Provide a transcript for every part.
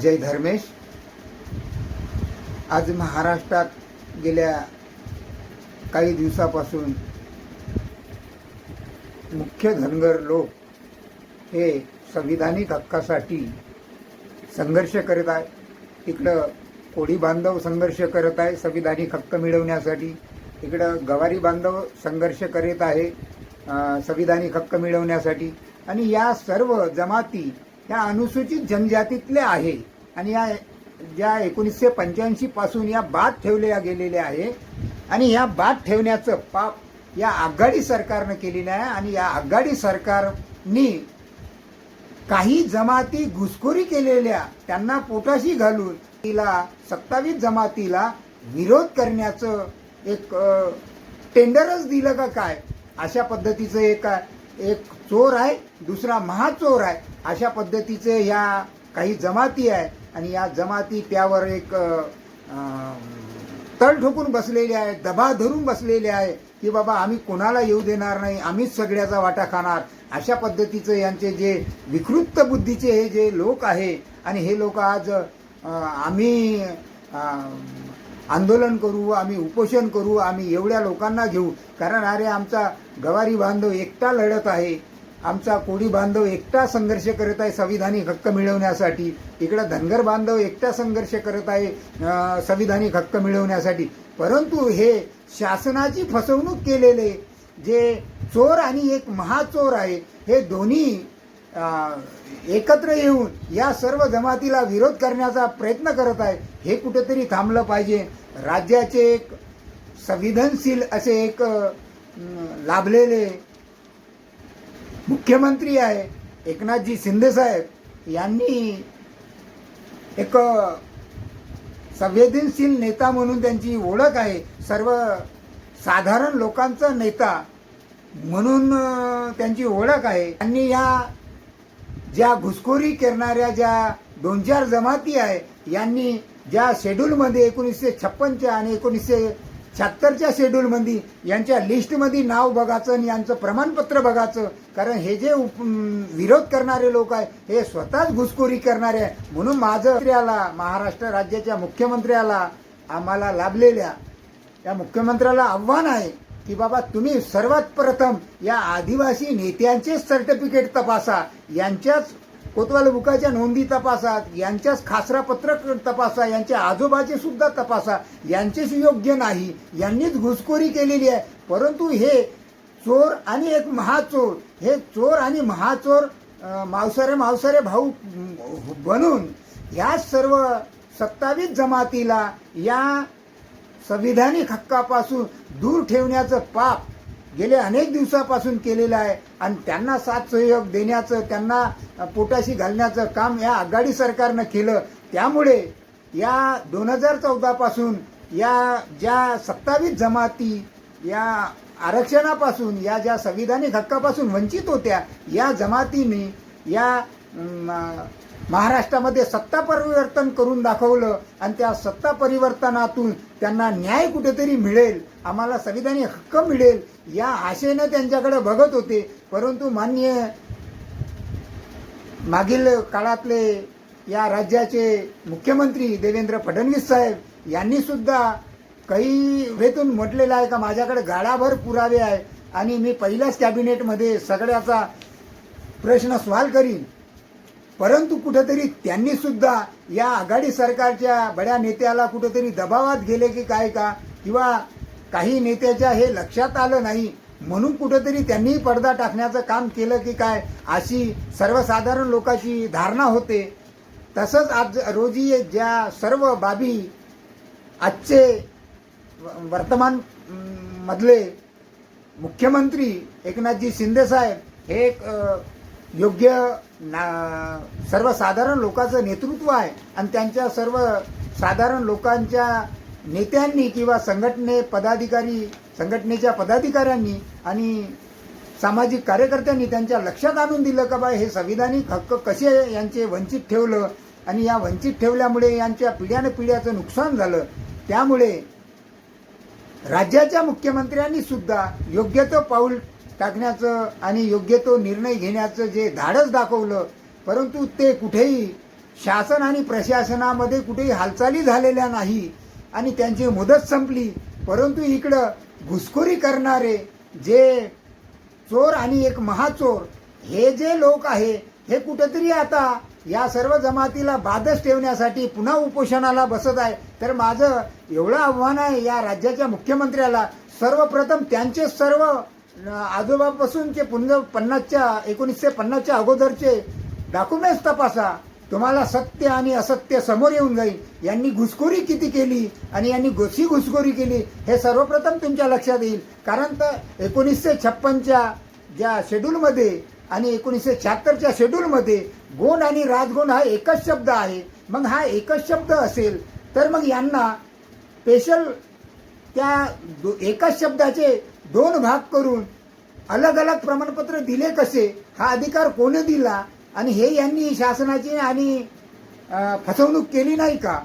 जय धर्मेश. आज महाराष्ट्रात गेल्या काही दिवसापासून मुख्य धनगर लोक हे संविधानिक हक्कासाठी संघर्ष करत आहे इकडं कोळी बांधव संघर्ष करत आहे संविधानिक हक्क मिळवण्यासाठी. इकडं गवारी बांधव संघर्ष करीत आहे संविधानिक हक्क मिळवण्यासाठी. आणि या सर्व जमाती या अनुसूचित जनजातीतल्या आहे. आणि या ज्या एकोणीसशे पंच्याऐंशी पासून या बाद ठेवल्या गेलेल्या आहे. आणि या बाद ठेवण्याचं पाप या आघाडी सरकारनं केलेलं आहे. आणि या आघाडी सरकारनी काही जमाती घुसखोरी केलेल्या त्यांना पोटाशी घालून तिला सत्तावीस जमातीला विरोध करण्याचं एक टेंडरच दिलं का काय? अशा पद्धतीचं एक एक चोर आहे दुसरा महाचोर आहे. अशा पद्धतीचे ह्या काही जमाती आहे आणि या जमाती त्यावर एक तळ ठोकून बसलेले आहे दबा धरून बसलेले आहे की बाबा आम्ही कोणाला येऊ देणार नाही आम्हीच सगळ्याचा वाटा खाणार. अशा पद्धतीचं यांचे जे विकृत बुद्धीचे हे जे लोक आहे आणि हे लोक आज आम्ही आंदोलन करू आम्ही उपोषण करू आम्ही एवढ्या लोकांना घेऊ. कारण अरे आमचा गवारी बांधव एकटा लढत आहे. आमचा कोळी बांधव एकटा संघर्ष करत आहे संविधानिक हक्क मिळवण्यासाठी. इकडं धनगर बांधव एकटा संघर्ष करत आहे संविधानिक हक्क मिळवण्यासाठी. परंतु हे शासनाची फसवणूक केलेले जे चोर आणि एक महाचोर आहे हे दोन्ही एकत्र येऊन या सर्व जमातीला विरोध करण्याचा प्रयत्न करत आहे हे कुठेतरी थांबलं पाहिजे. राज्याचे एक संवेदनशील असे एक लाभलेले मुख्यमंत्री आहे एकनाथजी शिंदे साहेब यांनी एक संवेदनशील नेता म्हणून त्यांची ओळख आहे. सर्व साधारण लोकांचा नेता म्हणून त्यांची ओळख आहे. त्यांनी या ज्या घुसखोरी करणाऱ्या ज्या दोन चार जमाती आहे यांनी ज्या शेड्यूलमध्ये एकोणीसशे छप्पनच्या आणि एकोणीसशे शहात्तरच्या शेड्यूलमध्ये यांच्या लिस्टमध्ये नाव बघायचं आणि यांचं प्रमाणपत्र बघायचं कारण हे जे उप- विरोध करणारे लोक आहे हे स्वतःच घुसखोरी करणारे आहे. म्हणून माझं आला महाराष्ट्र राज्याच्या मुख्यमंत्र्याला आम्हाला लाभलेल्या या मुख्यमंत्र्याला आव्हान आहे की बाबा तुम्ही सर्वात प्रथम या आदिवासी नेत्यांचे सर्टिफिकेट तपासा. यांच्याच कोतवाल बुकाच्या नोंदी तपासा यांच्याच खासरा पत्रक तपासा यांच्या आजोबाचे सुद्धा तपासा. यांचेच योग्य नाही. यांनीच घुसखोरी केलेली आहे. परंतु हे चोर आणि एक महाचोर हे चोर आणि महाचोर मावसारे मावसारे भाऊ बनून या सर्व सत्तावीस जमातीला या संविधानिक हक्कापासून दूर ठेवण्याचं पाप गेले अनेक दिवसापासून केलेलं आहे. आणि त्यांना साथ सहयोग देण्याचं त्यांना पोटाशी घालण्याचं काम या आघाडी सरकारनं केलं. त्यामुळे या दोन हजार चौदापासून या ज्या सत्तावीस जमाती या आरक्षणापासून या ज्या संविधानिक हक्कापासून वंचित होत्या या जमातीने या महाराष्ट्रामध्ये सत्ता परिवर्तन करून दाखवलं आणि त्या सत्ता परिवर्तनातून त्यांना न्याय कुठेतरी मिळेल आम्हाला संविधानी हक्क मिळेल या आशेनं त्यांच्याकडे बघत होते. परंतु मान्य मागील काळातले या राज्याचे मुख्यमंत्री देवेंद्र फडणवीस साहेब यांनी सुद्धा काही वेतून म्हटलेलं आहे का माझ्याकडे गाडाभर पुरावे आहे आणि मी पहिल्याच कॅबिनेटमध्ये सगळ्याचा प्रश्न सवाल करीन. परंतु कुठेतरी त्यांनी सुद्धा या आघाडी सरकारच्या बड्या नेत्याला कुठेतरी दबावात गेले की काय का? किंवा काही नेत्याच्या हे लक्षात आलं नाही म्हणून कुठेतरी त्यांनी पडदा टाकण्याचं काम केलं की काय? अशी सर्वसाधारण लोकांची धारणा होते. तसंच आज रोजी ज्या सर्व बाबी आजचे वर्तमान मधले मुख्यमंत्री एकनाथजी शिंदेसाहेब हे एक योग्य ना सर्वसाधारण लोकांचं नेतृत्व आहे आणि त्यांच्या सर्व साधारण लोकांच्या नेत्यांनी किंवा संघटने पदाधिकारी संघटनेच्या पदाधिकाऱ्यांनी आणि सामाजिक कार्यकर्त्यांनी त्यांच्या लक्षात आणून दिलं का बा हे संविधानिक हक्क कसे यांचे वंचित ठेवलं? आणि या वंचित ठेवल्यामुळे यांच्या पिढ्यानं पिढ्याचं नुकसान झालं. त्यामुळे राज्याच्या मुख्यमंत्र्यांनी सुद्धा योग्य तो पाऊल टाकण्याचं आणि योग्य तो निर्णय घेण्याचं जे धाडस दाखवलं परंतु ते कुठेही शासन आणि प्रशासनामध्ये कुठेही हालचाली झालेल्या नाही आणि त्यांची मुदत संपली परंतु इकडं घुसखोरी करणारे जे चोर आणि एक महाचोर हे जे लोक आहे हे कुठेतरी आता या सर्व जमातीला बादच ठेवण्यासाठी पुन्हा उपोषणाला बसत आहे. तर माझं एवढं आव्हान आहे या राज्याच्या मुख्यमंत्र्याला सर्वप्रथम त्यांचे सर्व आजोबापासूनचे पुन्हा पन्नासच्या एकोणीसशे पन्नासच्या अगोदरचे डॉक्युमेंट्स तपासा. तुम्हाला सत्य आणि असत्य समोर येऊन जाईल. यांनी घुसखोरी किती केली आणि यांनी घोशी घुसखोरी केली हे सर्वप्रथम तुमच्या लक्षात येईल. कारण तर एकोणीसशे छप्पनच्या ज्या शेड्यूलमध्ये आणि एकोणीसशे शहात्तरच्या शेड्यूलमध्ये गोंड आणि राजगोंड हा एकच शब्द आहे. मग हा एकच शब्द असेल तर मग यांना स्पेशल त्या एकाच शब्दाचे दोन भाग करून अलग अलग प्रमाणपत्र दिले कसे हा अधिकार कोणी दिला आणि हे यांनी शासनाची आणि फसवणूक केली नाही का?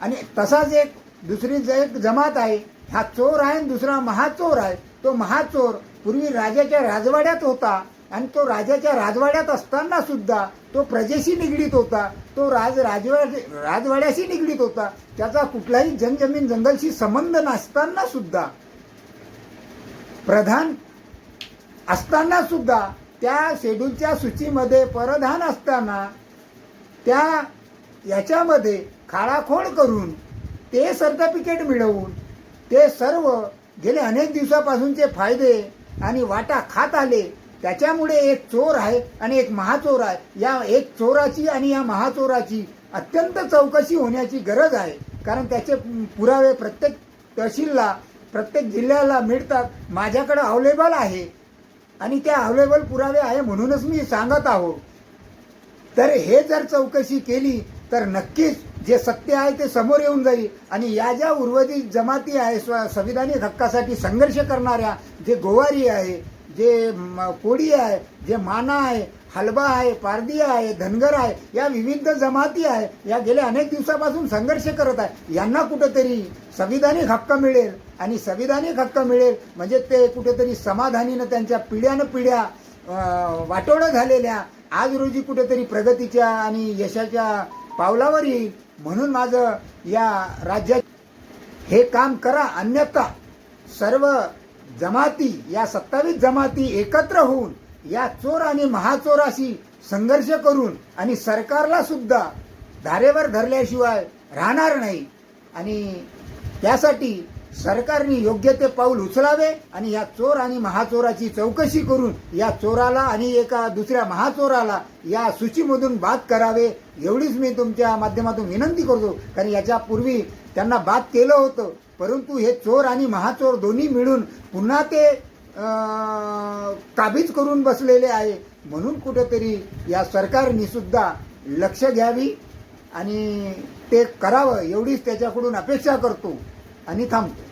आणि तसाच एक दुसरी ज- एक जमात आहे हा चोर आहे आणि दुसरा महाचोर आहे. तो महाचोर पूर्वी राजाच्या राजवाड्यात होता आणि तो राजाच्या राजवाड्यात असताना सुद्धा तो प्रजेशी निगडीत होता. तो राज राजवाड्या राजवाड्याशी निगडीत होता. त्याचा कुठलाही जनजमीन जंगलशी संबंध नसताना सुद्धा प्रधान असताना सुद्धा त्या शेड्यूलच्या सूचीमध्ये परधान असताना त्या याच्यामध्ये खाळाखोळ करून ते सर्टिफिकेट मिळवून ते सर्व गेले अनेक दिवसापासूनचे फायदे आणि वाटा खात आले त्याच्यामुळे एक चोर आहे आणि एक महाचोर आहे. या एक चोराची आणि या महाचोराची अत्यंत चौकशी होण्याची गरज आहे. कारण त्याचे पुरावे प्रत्येक तहसीलला प्रत्येक जिल्ह्याला मिळतात. माझ्याकडं अवेलेबल आहे. आणि त्या अवेलेबल पुरावे आहे म्हणूनच मी सांगत आहो. तर हे जर चौकशी केली तर नक्कीच जे सत्य आहे ते समोर येऊन जाईल. आणि या ज्या उर्वरित जमाती आहे स्व संविधानिक हक्कासाठी संघर्ष करणाऱ्या जे गोवारी आहे जे कोडी आहे जे माना आहे हलबा आहे पारदी आहे धनगर आहे या विविध जमाती आहे या गेल्या अनेक दिवसापासून संघर्ष करत आहे. यांना कुठंतरी संविधानिक हक्क मिळेल आणि संविधानिक हक्क मिळेल म्हणजे ते कुठेतरी समाधानीनं त्यांच्या पिढ्यानं पिढ्या अं, वाटोळं झालेल्या आज रोजी कुठेतरी प्रगतीच्या आणि यशाच्या पावलावर येईल. म्हणून माझं या राज्यात हे काम करा अन्यथा सर्व जमाती या सत्तावीस जमाती एकत्र होऊन या चोर आणि महाचोराशी संघर्ष करून आणि सरकारला सुद्धा धारेवर धरल्याशिवाय राहणार नाही. आणि त्यासाठी सरकारने योग्य ते पाऊल उचलावे आणि या चोर आणि महाचोराची चौकशी करून या चोराला आणि एका दुसऱ्या महाचोराला या सूचीमधून बाद करावे एवढीच मी तुमच्या माध्यमातून विनंती करतो. कारण याच्यापूर्वी त्यांना बाद केलं होतं. परंतु हे चोर आणि महाचोर दोन्ही मिळून पुन्हा ते काबीज करून बसलेले आहे. म्हणून कुठेतरी या सरकारने सुद्धा लक्ष घ्यावी आणि ते करावं एवढीच त्याच्याकडून अपेक्षा करतो आणि थांबतो.